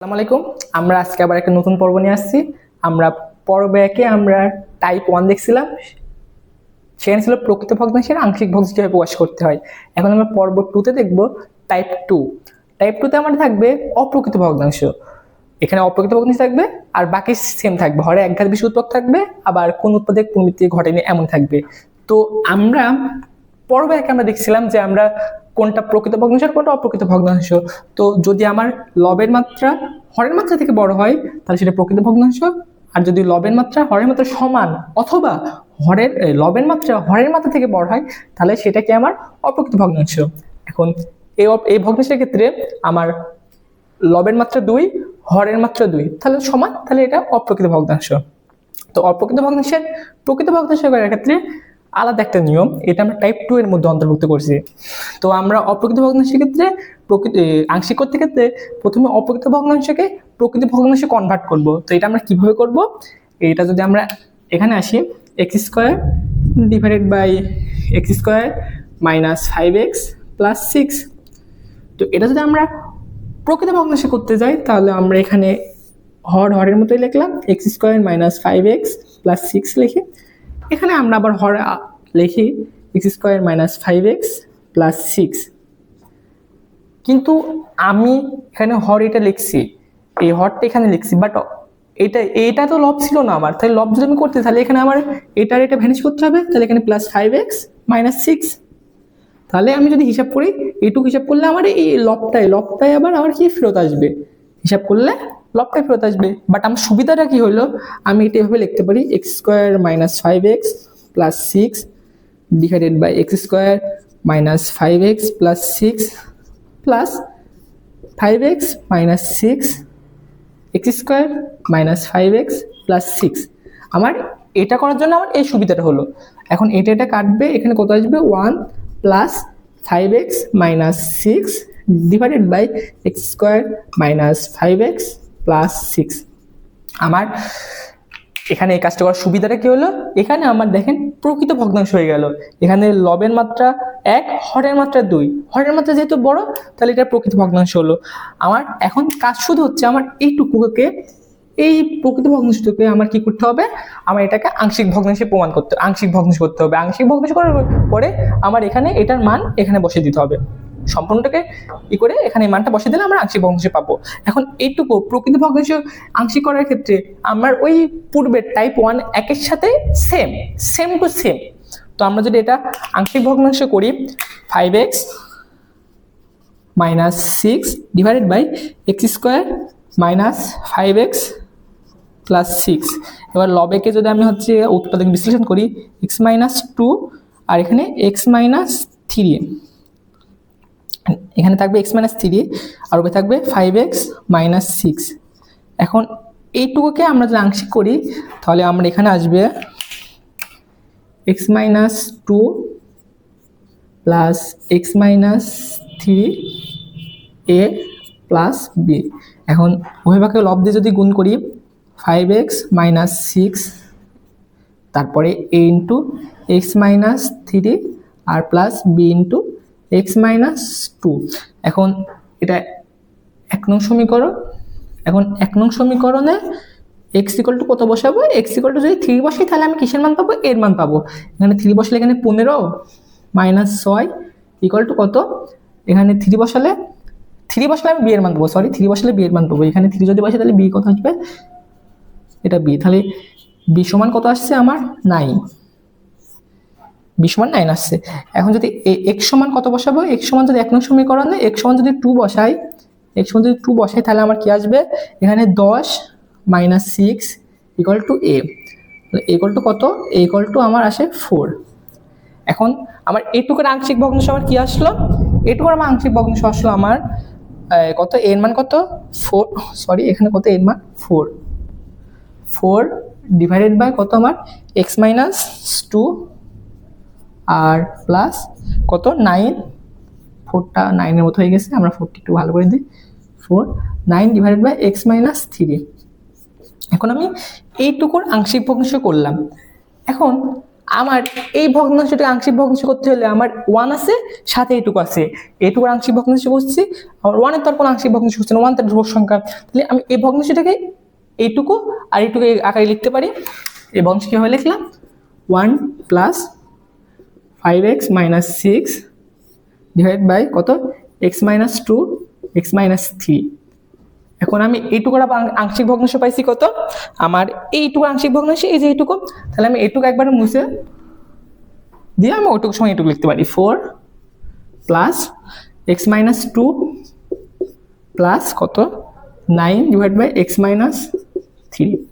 আসসালামু আলাইকুম। আমরা আজকে আবার একটা নতুন পর্ব নিয়ে আসছি। আমরা পর্ব একে আমরা টাইপ ওয়ান দেখছিলাম। সেখানে ছিল প্রকৃত ভগ্নাংশের আংশিক ভগ্নাংশ কীভাবে প্রকাশ করতে হয়। এখন আমরা পর্ব টুতে দেখব টাইপ টু টাইপ টুতে আমাদের থাকবে অপ্রকৃত ভগ্নাংশ। এখানে অপ্রকৃত ভগ্নাংশ থাকবে আর বাকি সেম থাকবে। হরে এক ঘাত বেশি উৎপাদ থাকবে, আবার কোন উৎপাদে পুনরাবৃত্তি ঘটেনি এমন থাকবে। তো আমরা পর্ব একে আমরা দেখছিলাম যে আমরা কোনটা প্রকৃত ভগ্নাংশ কোনটা অপ্রকৃত ভগ্নাংশ। তো যদি আমার লবের মাত্রা হরের মাত্রা থেকে বড় হয়, তাহলে সেটা প্রকৃত ভগ্নাংশ। আর যদি লবের মাত্রা হরের মাত্রা সমান অথবা হরের লবের মাত্রা হরের মাত্রা থেকে বড় হয়, তাহলে সেটা কি আমার অপ্রকৃত ভগ্নাংশ। এখন এই এই ভগ্নাংশের ক্ষেত্রে আমার লবের মাত্রা দুই, হরের মাত্রা দুই, তাহলে সমান, তাহলে এটা অপ্রকৃত ভগ্নাংশ। তো অপ্রকৃত ভগ্নাংশের প্রকৃত ভগ্নাংশ করার ক্ষেত্রে আলাদা একটা নিয়ম, এটা আমরা টাইপ টু এর মধ্যে অন্তর্ভুক্ত করছি। তো আমরা অপ্রকৃত ভগ্নাংশের ক্ষেত্রে প্রকৃত আংশিক করতে ক্ষেত্রে প্রথমে অপ্রকৃত ভগ্নাংশকে প্রকৃত ভগ্নাংশে কনভার্ট করব। তো এটা আমরা কীভাবে করব? এটা যদি আমরা এখানে আসি x square divided by x square minus five x plus six তো এটা যদি আমরা প্রকৃত ভগ্নাংশে করতে যাই, তাহলে আমরা এখানে হর হরের মতোই লিখলাম x square minus five x plus six লিখি এখানে আমরা আবার হর লিখি x square minus five x plus six কিন্তু আমি এখানে হর এটা লিখছি, এই হরটা এখানে লিখছি বাট এটা এটা তো লব ছিল না আমার, তাহলে লব যদি আমি করতে, তাহলে এখানে আমার এটার এটা ভ্যানিশ করতে হবে, তাহলে এখানে plus five x minus six তাহলে আমি যদি হিসাব করি, এইটুকু হিসাব করলে আমার এই লবটাই লবটাই আবার আমার কি ফেরত আসবে? হিসাব করলে লবটাই ফেরত আসবে। বাট আমার সুবিধাটা কি হলো? আমি এটা এভাবে লিখতে পারি x square minus five x plus six divided by x square minus five x plus six plus five x minus six x square minus five x plus six আমার এটা করার জন্য আমার এই সুবিধাটা হলো। এখন এটা এটা কাটবে, এখানে কত আসবে? One plus five x minus six divided by x square minus five x plus six আমার এখানে এই কাজটা করার সুবিধাটা কী হলো? এখানে আমার দেখেন প্রকৃত ভগ্নাংশ হয়ে গেল। এখানে লবের মাত্রা এক, হরের মাত্রা দুই। হরের মাত্রা যেহেতু বড়, তাহলে এটা প্রকৃত ভগ্নাংশ হলো। আমার এখন কাজ শুধু হচ্ছে আমার এইটুকুকে, এই প্রকৃত ভগ্নাংশটুকে আমার কি করতে হবে? আমার এটাকে আংশিক ভগ্নাংশে প্রমাণ করতে, আংশিক ভগ্নাংশ করতে হবে। আংশিক ভগ্নাংশ করার পরে আমার এখানে এটার মান এখানে বসিয়ে দিতে হবে। সম্পূর্ণটাকে ই করে এখানে মানটা বসিয়ে দিলে আমরা আংশিক ভগ্নাংশ পাবো। এখন এইটুকু প্রকৃত ভগ্নাংশ আংশিক করার ক্ষেত্রে আমার ওই পূর্বের টাইপ ওয়ান একের সাথে সেম সেম টু সেম তো আমরা যদি এটা আংশিক ভগ্নাংশ করি five x minus six divided by x square minus five x plus six এবার লবেকে যদি আমি হচ্ছে উৎপাদক বিশ্লেষণ করি এক্স মাইনাস টু আর এখানে এক্স মাইনাস থ্রি এখানে থাকবে এক্স মাইনাস থ্রি আর ওপরে থাকবে ফাইভ এক্স মাইনাস সিক্স এখন এইটুকুকে আমরা যদি আংশিক করি, তাহলে আমরা এখানে আসবে x minus two plus x minus three a plus b এখন উভয়ভাগে লব দিয়ে যদি গুণ করি ফাইভ এক্স মাইনাস সিক্স তারপরে a into x minus three R plus b into x minus two এখন এটা এক নং সমীকরণ। এখন এক নং সমীকরণে এক্স ইকল টু কত বসাবো? এক্স ইকল টু যদি থ্রি বসাই, তাহলে আমি কিসের মান পাবো? এর মান পাবো। এখানে থ্রি বসালে এখানে পনেরো মাইনাস ছয় ইকল টু কত? এখানে থ্রি বসালে থ্রি বসালে আমি বি এর মান পাবো। সরি থ্রি বসালে বি এর মান পাবো। এখানে থ্রি যদি বসে তাহলে বি কত আসবে? এটা বি তাহলে বি সমান কত আসছে আমার? নাইন বি সমান নাইন আসছে। এখন যদি এক্স সমান কত বসাবো? এক্স সমান যদি এক নং সমীকরণে এক্স সমান যদি টু বসাই এক্স সমান যদি টু বসাই, তাহলে আমার কি আসবে? এখানে দশ minus six equal to a equal to কত? ইকুয়াল টু আমার আসে ফোর এখন আমার এইটুকুর আংশিক ভগ্নাংশ আমার কি আসলো? এইটুকুর আমার আংশিক ভগ্নাংশ আসলো আমার কত? এর মান কত? ফোর সরি এখানে কত এর মান? ফোর ফোর ডিভাইডেড বাই কত আমার? এক্স মাইনাস টু আর প্লাস কত? নাইন ফোরটা নাইনের মতো হয়ে গেছে। আমরা ফোরটি একটু ভালো করে দিই। Four nine divided by x minus three এখন আমি এইটুকুর আংশিক ভগ্নাংশ করলাম। এখন আমার এই ভগ্নাংশটাকে আংশিক ভগ্নাংশ করতে হলে আমার ওয়ান আছে, সাথে এইটুকু আছে। এইটুকুর আংশিক ভগ্নাংশ করছি। আমার ওয়ানের তো আর কোনো আংশিক ভগ্নাংশ হচ্ছে না। ওয়ান তার ধ্রুবক সংখ্যা। তাহলে আমি এই ভগ্নাংশটাকে এইটুকু আর এইটুকু এই আকারে লিখতে পারি। এই ভগ্নাংশ কীভাবে লিখলাম? One plus five x minus six divide by কত? X minus two x minus three এখন আমি আং- আংশিক ভগ্নাংশ পাইছি কত? আমার এইটুকু আংশিক ভগ্নাংশ, এই যে এইটুকু, তাহলে আমি এইটুকু একবারে মুছে দিয়ে আমি ওইটুকু সময় এইটুকু লিখতে পারি। Four plus x minus two plus কত? Nine divide by x minus three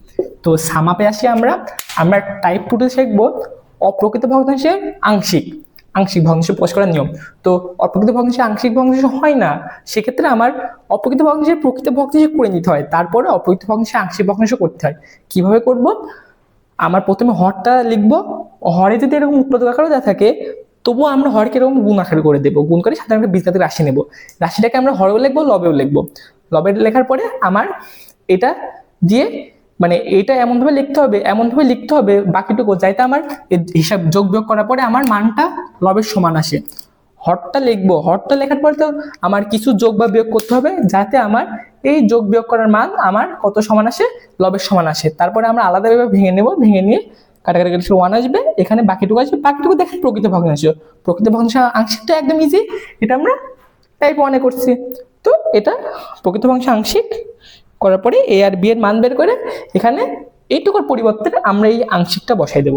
তো সামাপে আসি আমরা। আমরা টাইপ টুতে শিখব। অপ্রকৃত ভগ্নাংশের আংশিক আংশিক ভগ্নাংশ প্রকাশ করার নিয়ম। তো অপ্রকৃত ভগ্নাংশে আংশিক ভগ্নাংশ হয় না, সেক্ষেত্রে আমার অপ্রকৃত ভগ্নাংশের প্রকৃত ভগ্নাংশ করে নিতে হয়, তারপরে অপ্রকৃত ভগ্নাংশে আংশিক ভগ্নাংশ করতে হয়। কীভাবে করব? আমার প্রথমে হরটা লিখব, হরে যদি এরকম উৎপাদক আকারও দেওয়া থাকে, তবুও আমরা হরকে এরকম গুণ আকারে করে দেবো। গুণ করে সাধারণত বীজগাতিক রাশি নেব। রাশিটাকে আমরা হরেও লিখব, লবেও লিখব। লবে লেখার পরে আমার এটা দিয়ে মানে এটা এমনভাবে লিখতে হবে, এমনভাবে লিখতে হবে বাকিটুকু, যাইতে আমার হিসাব যোগ বিয়োগ করার পরে আমার মানটা লবের সমান আসে। হরটা লিখব, হরটা লেখার পরে তো আমার কিছু যোগ বা বিয়োগ করতে হবে, যাতে আমার এই যোগ বিয়োগ করার মান আমার কত সমান আসে? লবের সমান আসে। তারপরে আমরা আলাদাভাবে ভেঙে নেব, ভেঙে নিয়ে কাটাকাটি কাটি ওয়ান আসবে, এখানে বাকিটুকু আসবে, বাকিটুকু দেখেন প্রকৃত ভগ্নাংশ প্রকৃত ভগ্নাংশ আংশিকটা একদম ইজি এটা আমরা টাইপ ওয়ানে করছি। তো এটা প্রকৃত ভগ্নাংশ আংশিক করার পরে এ আর বি এর মান বের করে এখানে এইটুকুর পরিবর্তে আমরা এই আংশিকটা বসাই দেব।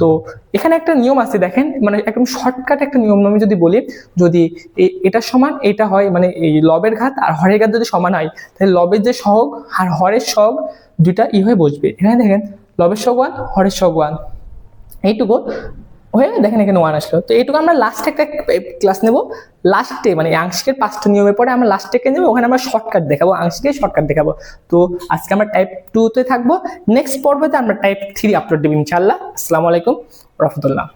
তো এখানে একটা নিয়ম আছে দেখেন মানে একদম শর্টকাট একটা নিয়ম আমি যদি বলি, যদি এটা সমান, এটা হয় মানে এই লবের ঘাত আর হরের ঘাত যদি সমান হয়, তাহলে লবের যে সহগ আর হরের সহগ দুটা ই হয়ে বসবে। এখানে দেখেন, লবের সহগ ওয়ান হরের সহগ ওয়ান এইটুকু হয়ে দেখেন এখানে ওয়ান আসলো। তো এইটুকু আমরা লাস্টে একটা ক্লাস নেব। লাস্টে মানে আংশিকের পাঁচটা নিয়মের পরে আমরা লাস্টে কে নেব, ওখানে আমরা শর্টকাট দেখাবো, আংশিকের শর্টকাট দেখাবো। তো আজকে আমরা টাইপ টুতে থাকব। নেক্সট পর্বতে আমরা টাইপ থ্রি আপলোড দেবো ইনশাল্লাহ আসসালামু আলাইকুম, রহমতুল্লাহ।